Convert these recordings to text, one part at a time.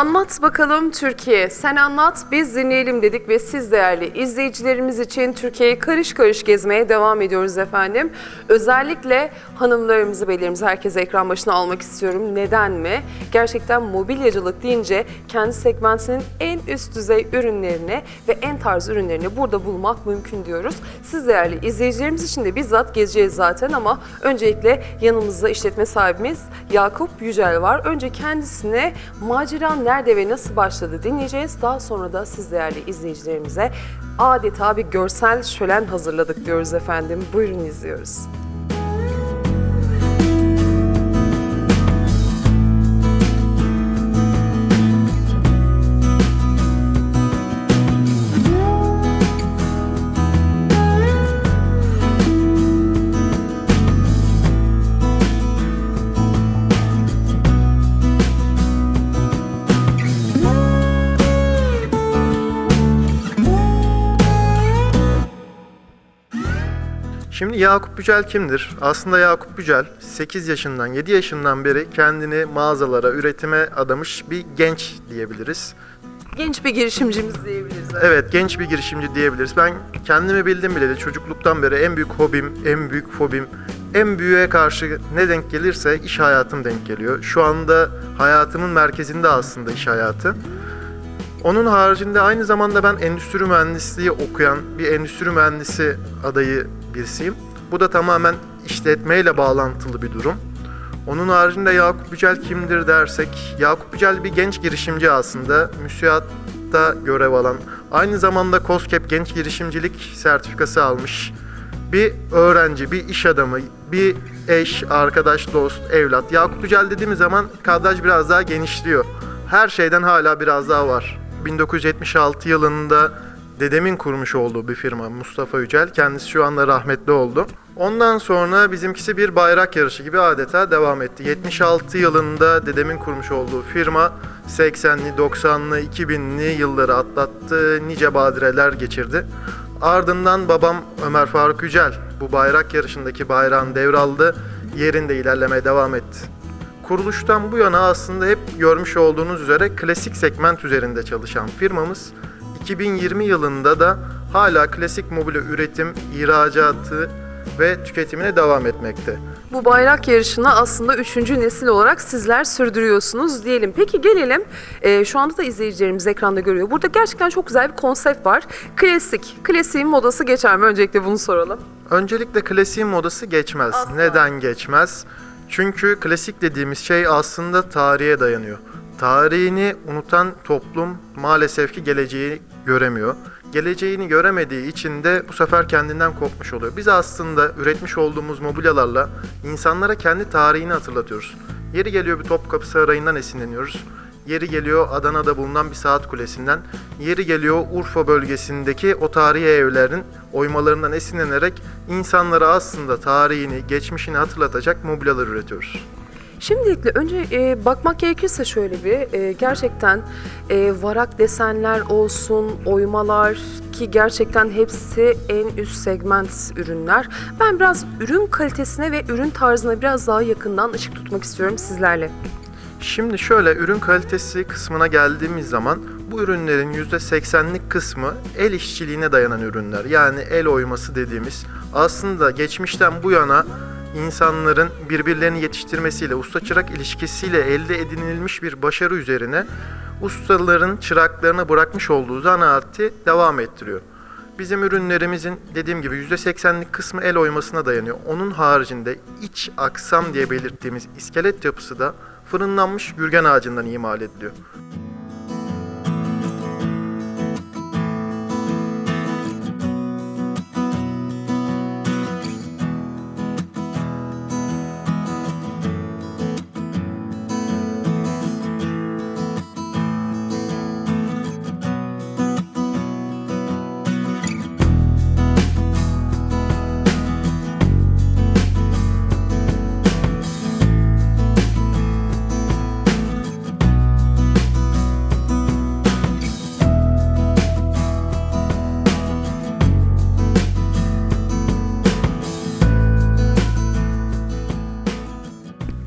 Anlat bakalım Türkiye. Sen anlat, biz dinleyelim dedik ve siz değerli izleyicilerimiz için Türkiye'yi karış karış gezmeye devam ediyoruz efendim. Özellikle hanımlarımızı, beylerimizi herkese ekran başına almak istiyorum. Neden mi? Gerçekten mobilyacılık deyince kendi segmentinin en üst düzey ürünlerini ve en tarz ürünlerini burada bulmak mümkün diyoruz. Siz değerli izleyicilerimiz için de bizzat gezeceğiz zaten ama öncelikle yanımızda işletme sahibimiz Yakup Yücel var. Önce kendisine macera nerede ve nasıl başladı dinleyeceğiz. Daha sonra da siz değerli izleyicilerimize adeta bir görsel şölen hazırladık diyoruz efendim. Buyurun izliyoruz. Şimdi Yakup Yücel kimdir? Aslında Yakup Yücel 8 yaşından 7 yaşından beri kendini mağazalara, üretime adamış bir genç diyebiliriz. Genç bir girişimcimiz diyebiliriz. Evet genç bir girişimci diyebiliriz. Ben kendimi bildim bileli çocukluktan beri en büyük hobim, en büyük fobim, en büyüğe karşı ne denk gelirse iş hayatım denk geliyor. Şu anda hayatımın merkezinde aslında iş hayatı. Onun haricinde aynı zamanda ben endüstri mühendisliği okuyan bir endüstri mühendisi adayı birisiyim. Bu da tamamen işletmeyle bağlantılı bir durum. Onun haricinde Yakup Yücel kimdir dersek, Yakup Yücel bir genç girişimci aslında. Müsiyatta görev alan, aynı zamanda COSGAP Genç Girişimcilik sertifikası almış bir öğrenci, bir iş adamı, bir eş, arkadaş, dost, evlat. Yakup Yücel dediğimiz zaman kadraj biraz daha genişliyor. Her şeyden hala biraz daha var. 1976 yılında dedemin kurmuş olduğu bir firma Mustafa Yücel. Kendisi şu anda rahmetli oldu. Ondan sonra bizimkisi bir bayrak yarışı gibi adeta devam etti. 76 yılında dedemin kurmuş olduğu firma 80'li, 90'lı, 2000'li yılları atlattı. Nice badireler geçirdi. Ardından babam Ömer Faruk Yücel bu bayrak yarışındaki bayrağını devraldı. Yerinde ilerlemeye devam etti. Kuruluştan bu yana aslında hep görmüş olduğunuz üzere klasik segment üzerinde çalışan firmamız 2020 yılında da hala klasik mobilya üretim, ihracatı ve tüketimine devam etmekte. Bu bayrak yarışını aslında üçüncü nesil olarak sizler sürdürüyorsunuz diyelim. Peki gelelim, e, şu anda da izleyicilerimiz ekranda görüyor. Burada gerçekten çok güzel bir konsept var. Klasik, klasiğin modası geçer mi? Öncelikle bunu soralım. Öncelikle klasiğin modası geçmez. Asla. Neden geçmez? Çünkü klasik dediğimiz şey aslında tarihe dayanıyor. Tarihini unutan toplum maalesef ki geleceği göremiyor. Geleceğini göremediği için de bu sefer kendinden kopmuş oluyor. Biz aslında üretmiş olduğumuz mobilyalarla insanlara kendi tarihini hatırlatıyoruz. Yeri geliyor bir Topkapı Sarayı'ndan esinleniyoruz. Yeri geliyor Adana'da bulunan bir saat kulesinden. Yeri geliyor Urfa bölgesindeki o tarihi evlerin oymalarından esinlenerek insanlara aslında tarihini, geçmişini hatırlatacak mobilyalar üretiyoruz. Şimdilikle önce e, bakmak gerekirse şöyle bir e, gerçekten e, varak desenler olsun, oymalar ki gerçekten hepsi en üst segment ürünler. Ben biraz ürün kalitesine ve ürün tarzına biraz daha yakından ışık tutmak istiyorum sizlerle. Şimdi şöyle ürün kalitesi kısmına geldiğimiz zaman bu ürünlerin %80'lik kısmı el işçiliğine dayanan ürünler. Yani el oyması dediğimiz aslında geçmişten bu yana insanların birbirlerini yetiştirmesiyle, usta çırak ilişkisiyle elde edinilmiş bir başarı üzerine ustaların çıraklarına bırakmış olduğu zanaati devam ettiriyor. Bizim ürünlerimizin dediğim gibi %80'lik kısmı el oymasına dayanıyor. Onun haricinde iç aksam diye belirttiğimiz iskelet yapısı da fırınlanmış gürgen ağacından imal ediliyor.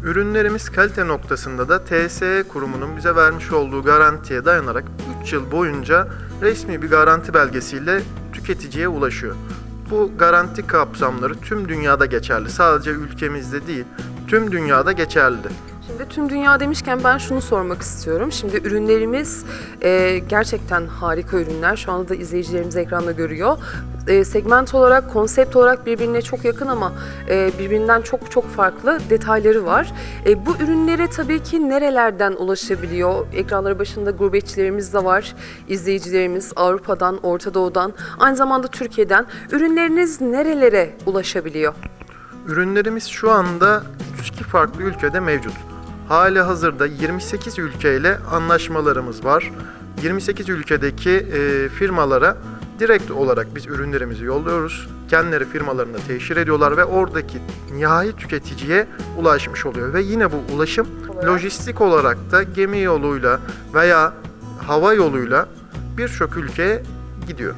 Ürünlerimiz kalite noktasında da TSE kurumunun bize vermiş olduğu garantiye dayanarak 3 yıl boyunca resmi bir garanti belgesiyle tüketiciye ulaşıyor. Bu garanti kapsamları tüm dünyada geçerli. Sadece ülkemizde değil, tüm dünyada geçerli. Şimdi tüm dünya demişken ben şunu sormak istiyorum. Şimdi ürünlerimiz e, gerçekten harika ürünler. Şu anda da izleyicilerimiz ekranda görüyor. E, segment olarak, konsept olarak birbirine çok yakın ama e, birbirinden çok çok farklı detayları var. E, bu ürünlere tabii ki nerelerden ulaşabiliyor? Ekranları başında gurbetçilerimiz de var, izleyicilerimiz Avrupa'dan, Orta Doğu'dan, aynı zamanda Türkiye'den. Ürünleriniz nerelere ulaşabiliyor? Ürünlerimiz şu anda 32 farklı ülkede mevcut. Hali hazırda 28 ülkeyle anlaşmalarımız var. 28 ülkedeki e, firmalara direkt olarak biz ürünlerimizi yolluyoruz. Kendileri firmalarında teşhir ediyorlar ve oradaki nihai tüketiciye ulaşmış oluyor. Ve yine bu ulaşım lojistik olarak da gemi yoluyla veya hava yoluyla birçok ülkeye gidiyor.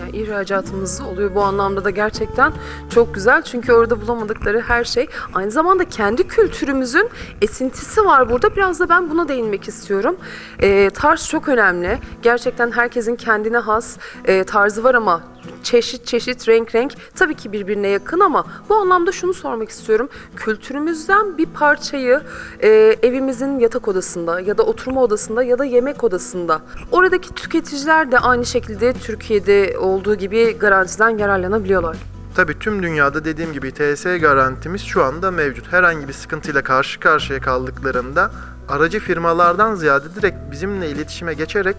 Yani ihracatımız oluyor bu anlamda da gerçekten çok güzel. Çünkü orada bulamadıkları her şey aynı zamanda kendi kültürümüzün esintisi var burada. Biraz da ben buna değinmek istiyorum. Ee, tarz çok önemli. Gerçekten herkesin kendine has e, tarzı var ama çeşit çeşit renk renk tabii ki birbirine yakın ama bu anlamda şunu sormak istiyorum. Kültürümüzden bir parçayı e, evimizin yatak odasında ya da oturma odasında ya da yemek odasında oradaki tüketiciler de aynı şekilde Türkiye'de olduğu gibi garantiden yararlanabiliyorlar. Tabii tüm dünyada dediğim gibi TSE garantimiz şu anda mevcut. Herhangi bir sıkıntıyla karşı karşıya kaldıklarında aracı firmalardan ziyade direkt bizimle iletişime geçerek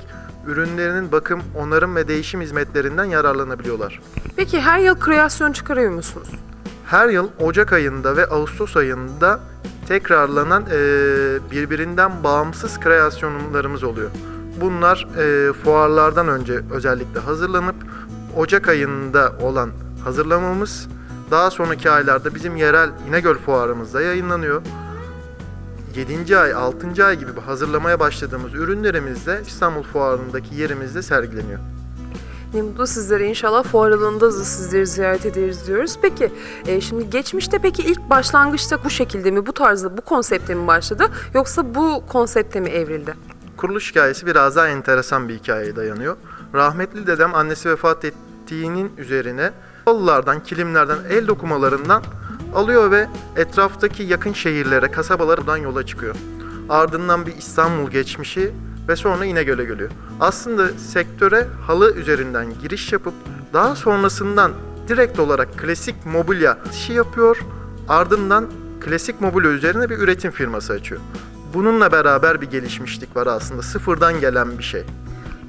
ürünlerinin bakım, onarım ve değişim hizmetlerinden yararlanabiliyorlar. Peki her yıl kreasyon çıkarıyor musunuz? Her yıl Ocak ayında ve Ağustos ayında tekrarlanan eee, birbirinden bağımsız kreasyonlarımız oluyor. Bunlar eee, fuarlardan önce özellikle hazırlanıp Ocak ayında olan hazırlamamız daha sonraki aylarda bizim yerel İnegöl fuarımızda yayınlanıyor. 7. ay, 6. ay gibi hazırlamaya başladığımız ürünlerimiz de İstanbul Fuarı'ndaki yerimizde sergileniyor. Ne mutlu sizlere inşallah fuar alanında da sizleri ziyaret ederiz diyoruz. Peki e, şimdi geçmişte peki ilk başlangıçta bu şekilde mi, bu tarzda, bu konsepte mi başladı yoksa bu konsepte mi evrildi? Kuruluş hikayesi biraz daha enteresan bir hikayeye dayanıyor. Rahmetli dedem annesi vefat ettiğinin üzerine halılardan, kilimlerden, el dokumalarından alıyor ve etraftaki yakın şehirlere, kasabalardan yola çıkıyor. Ardından bir İstanbul geçmişi ve sonra İnegöl'e geliyor. Aslında sektöre halı üzerinden giriş yapıp daha sonrasından direkt olarak klasik mobilya işi yapıyor. Ardından klasik mobilya üzerine bir üretim firması açıyor. Bununla beraber bir gelişmişlik var aslında. Sıfırdan gelen bir şey.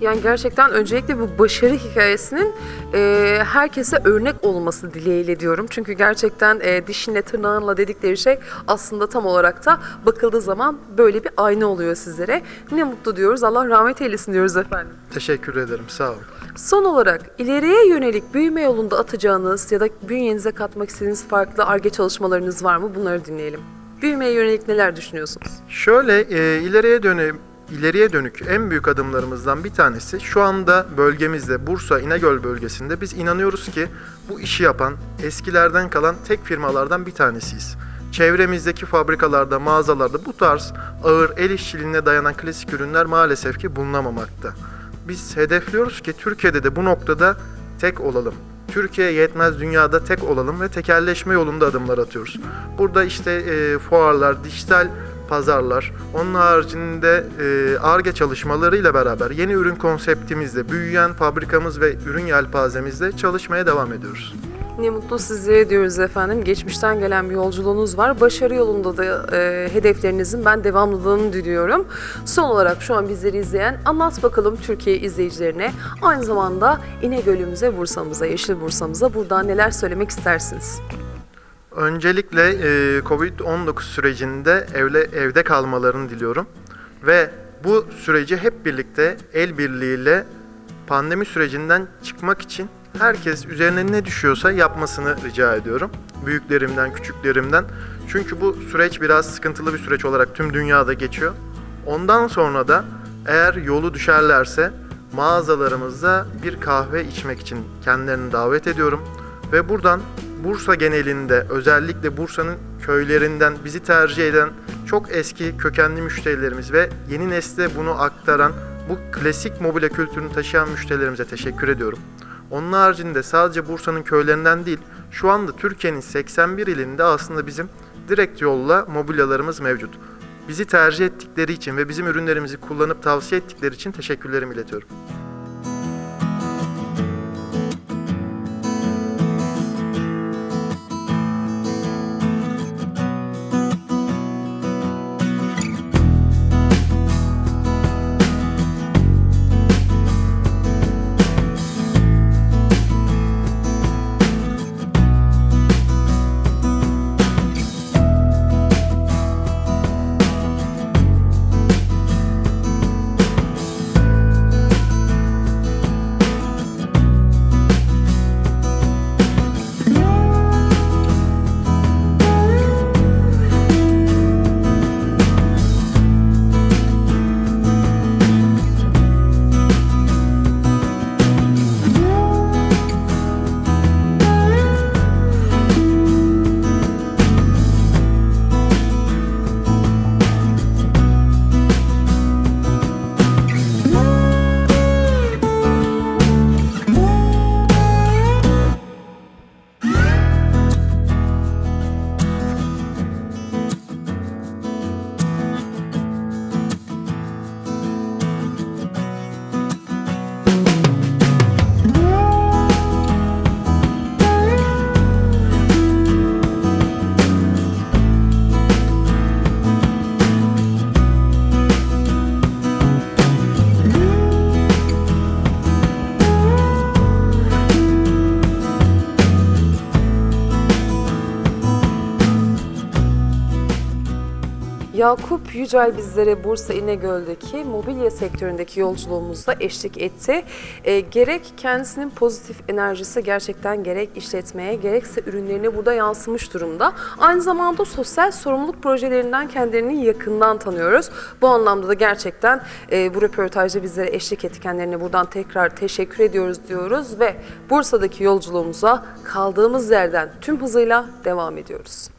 Yani gerçekten öncelikle bu başarı hikayesinin e, herkese örnek olması dileğiyle diyorum. Çünkü gerçekten e, dişinle tırnağınla dedikleri şey aslında tam olarak da bakıldığı zaman böyle bir ayna oluyor sizlere. Ne mutlu diyoruz. Allah rahmet eylesin diyoruz efendim. Teşekkür ederim. Sağ olun. Son olarak ileriye yönelik büyüme yolunda atacağınız ya da bünyenize katmak istediğiniz farklı ARGE çalışmalarınız var mı? Bunları dinleyelim. Büyümeye yönelik neler düşünüyorsunuz? Şöyle e, ileriye dönü ileriye dönük en büyük adımlarımızdan bir tanesi şu anda bölgemizde Bursa İnegöl bölgesinde biz inanıyoruz ki bu işi yapan eskilerden kalan tek firmalardan bir tanesiyiz. Çevremizdeki fabrikalarda, mağazalarda bu tarz ağır el işçiliğine dayanan klasik ürünler maalesef ki bulunamamakta. Biz hedefliyoruz ki Türkiye'de de bu noktada tek olalım. Türkiye yetmez dünyada tek olalım ve tekelleşme yolunda adımlar atıyoruz. Burada işte e, fuarlar, dijital pazarlar, onun haricinde e, ARGE çalışmalarıyla beraber yeni ürün konseptimizle, büyüyen fabrikamız ve ürün yelpazemizle çalışmaya devam ediyoruz. Ne mutlu sizlere diyoruz efendim. Geçmişten gelen bir yolculuğunuz var. Başarı yolunda da e, hedeflerinizin ben devamlılığını diliyorum. Son olarak şu an bizleri izleyen anlat bakalım Türkiye izleyicilerine. Aynı zamanda İnegöl'ümüze, Bursa'mıza, Yeşil Bursa'mıza buradan neler söylemek istersiniz? Öncelikle e, Covid-19 sürecinde evle, evde kalmalarını diliyorum. Ve bu süreci hep birlikte el birliğiyle pandemi sürecinden çıkmak için herkes üzerine ne düşüyorsa yapmasını rica ediyorum. Büyüklerimden, küçüklerimden. Çünkü bu süreç biraz sıkıntılı bir süreç olarak tüm dünyada geçiyor. Ondan sonra da eğer yolu düşerlerse mağazalarımızda bir kahve içmek için kendilerini davet ediyorum. Ve buradan Bursa genelinde özellikle Bursa'nın köylerinden bizi tercih eden çok eski kökenli müşterilerimiz ve yeni nesle bunu aktaran bu klasik mobilya kültürünü taşıyan müşterilerimize teşekkür ediyorum. Onun haricinde sadece Bursa'nın köylerinden değil, şu anda Türkiye'nin 81 ilinde aslında bizim direkt yolla mobilyalarımız mevcut. Bizi tercih ettikleri için ve bizim ürünlerimizi kullanıp tavsiye ettikleri için teşekkürlerimi iletiyorum. Yakup Yücel bizlere Bursa İnegöl'deki mobilya sektöründeki yolculuğumuzda eşlik etti. E, gerek kendisinin pozitif enerjisi gerçekten gerek işletmeye gerekse ürünlerine burada yansımış durumda. Aynı zamanda sosyal sorumluluk projelerinden kendilerini yakından tanıyoruz. Bu anlamda da gerçekten e, bu röportajda bizlere eşlik etti. Kendilerine buradan tekrar teşekkür ediyoruz diyoruz ve Bursa'daki yolculuğumuza kaldığımız yerden tüm hızıyla devam ediyoruz.